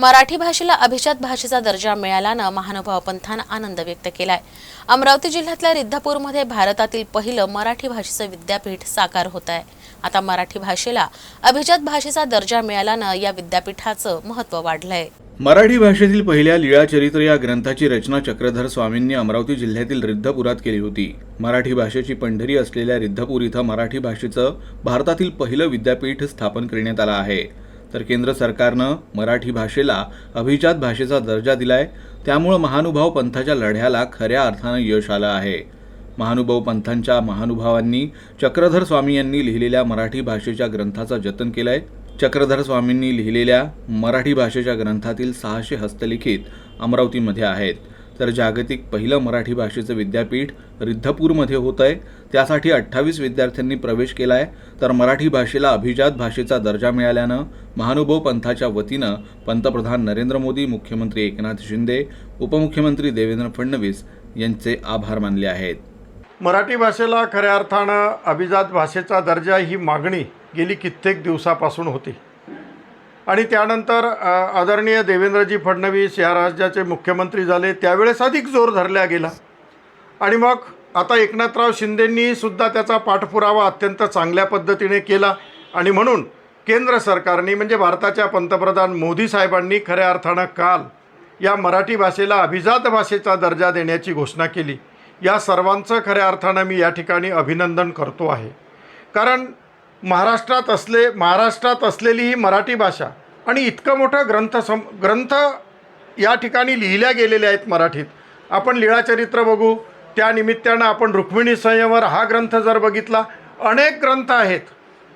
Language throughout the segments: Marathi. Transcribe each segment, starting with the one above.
मराठी भाषेला अभिजात भाषेचा दर्जा मिळाल्यानं महानुभाव पंथानं आनंद व्यक्त केलाय. अमरावती जिल्ह्यातल्या रिद्धपूरमध्ये भारतातील पहिलं मराठी भाषेचं विद्यापीठ साकार होत आहे आता मराठी भाषेला अभिजात भाषेचा दर्जा मिळाल्यानं या विद्यापीठाचं महत्त्व वाढलंय. मराठी भाषेतील पहिल्या लीळाचरित्र या ग्रंथाची रचना चक्रधर स्वामींनी अमरावती जिल्ह्यातील रिद्धपुरात केली होती. मराठी भाषेची पंढरी असलेल्या रिद्धपूर इथं मराठी भाषेचं भारतातील पहिलं विद्यापीठ स्थापन करण्यात आलं आहे. तर केंद्र सरकारनं मराठी भाषेला अभिजात भाषेचा दर्जा दिलाय. त्यामुळं महानुभाव पंथाच्या लढ्याला खऱ्या अर्थानं यश आलं आहे. महानुभाव पंथांच्या महानुभावांनी चक्रधर स्वामी यांनी लिहिलेल्या मराठी भाषेच्या ग्रंथाचं जतन केलंय. चक्रधर स्वामींनी लिहिलेल्या मराठी भाषेच्या ग्रंथातील सहाशे हस्तलिखित अमरावतीमध्ये आहेत. तर जागतिक पहिलं मराठी भाषेचं विद्यापीठ रिद्धपूरमध्ये होत आहे. त्यासाठी अठ्ठावीस विद्यार्थ्यांनी प्रवेश केला आहे तर मराठी भाषेला अभिजात भाषेचा दर्जा मिळाल्यानं महानुभव पंथाच्या वतीनं पंतप्रधान नरेंद्र मोदी मुख्यमंत्री एकनाथ शिंदे उपमुख्यमंत्री देवेंद्र फडणवीस यांचे आभार मानले आहेत. मराठी भाषेला खऱ्या अर्थानं अभिजात भाषेचा दर्जा ही मागणी गेली कित्येक दिवसापासून होती. आणि त्यानंतर आदरणीय देवेंद्रजी फडणवीस या राज्याचे मुख्यमंत्री झाले. त्यावेळेस अधिक जोर धरला गेला. आणि मग आता एकनाथराव शिंदेंनीसुद्धा त्याचा पाठपुरावा अत्यंत चांगल्या पद्धतीने केला. आणि म्हणून केंद्र सरकारने म्हणजे भारताच्या पंतप्रधान मोदी साहेबांनी खऱ्या अर्थानं काल या मराठी भाषेला अभिजात भाषेचा दर्जा देण्याची घोषणा केली. या सर्वांचं खऱ्या अर्थानं मी या ठिकाणी अभिनंदन करतो आहे. कारण महाराष्ट्रात असले महाराष्ट्रात असलेली ही मराठी भाषा आणि इतकं मोठं ग्रंथ सम ग्रंथ या ठिकाणी लिहिल्या गेलेल्या आहेत मराठीत. आपण लीळाचरित्र बघू त्या निमित्तानं आपण रुक्मिणी संयमवर हा ग्रंथ जर बघितला अनेक ग्रंथ आहेत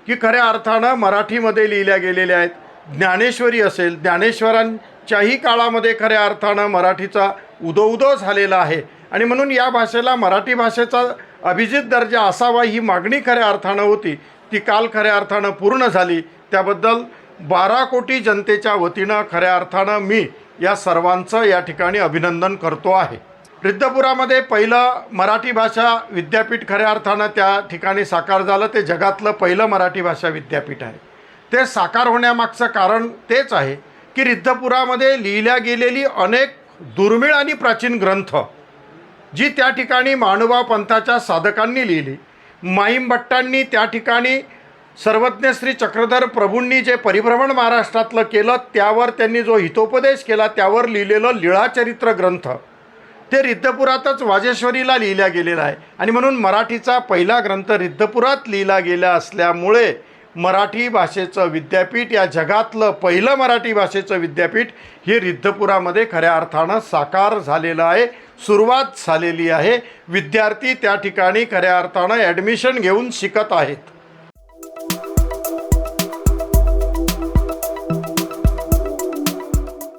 की खऱ्या अर्थानं मराठीमध्ये लिहिल्या गेलेल्या आहेत. ज्ञानेश्वरी असेल ज्ञानेश्वरांच्याही काळामध्ये खऱ्या अर्थानं मराठीचा उदो उदो झालेला आहे. आणि म्हणून या भाषेला मराठी भाषेचा अभिजित दर्जा असावा ही मागणी खऱ्या अर्थानं होती. ती काल खऱ्या अर्थानं पूर्ण झाली. त्याबद्दल बारा कोटी जनतेच्या वतीनं खऱ्या अर्थानं मी या सर्वांचं या ठिकाणी अभिनंदन करतो आहे. रिद्धपुरामध्ये पहिलं मराठी भाषा विद्यापीठ खऱ्या अर्थानं त्या ठिकाणी साकार झालं. ते जगातलं पहिलं मराठी भाषा विद्यापीठ आहे. ते साकार होण्यामागचं कारण तेच आहे की रिद्धपुरामध्ये लिहिल्या गेलेली अनेक दुर्मिळ आणि प्राचीन ग्रंथ जी त्या ठिकाणी महानुभाव पंथाच्या साधकांनी लिहिली. माईम भट्टांनी त्या ठिकाणी सर्वज्ञ श्री चक्रधर प्रभूंनी जे परिभ्रमण महाराष्ट्रातलं केलं त्यावर त्यांनी जो हितोपदेश केला त्यावर लिहिलेलं लीळाचरित्र ग्रंथ. ते रिद्धपुरातच वाजेश्वरीला लिहिल्या गेलेला आहे. आणि म्हणून मराठीचा पहिला ग्रंथ रिद्धपुरात लिहिला गेला असल्यामुळे मराठी भाषेचं विद्यापीठ या जगातलं पहिलं मराठी भाषेचं विद्यापीठ हे रिद्धपुरामध्ये खऱ्या अर्थानं साकार झालेलं आहे सुरुवात झालेली आहे. विद्यार्थी त्या ठिकाणी खऱ्या अर्थानं ॲडमिशन घेऊन शिकत आहेत.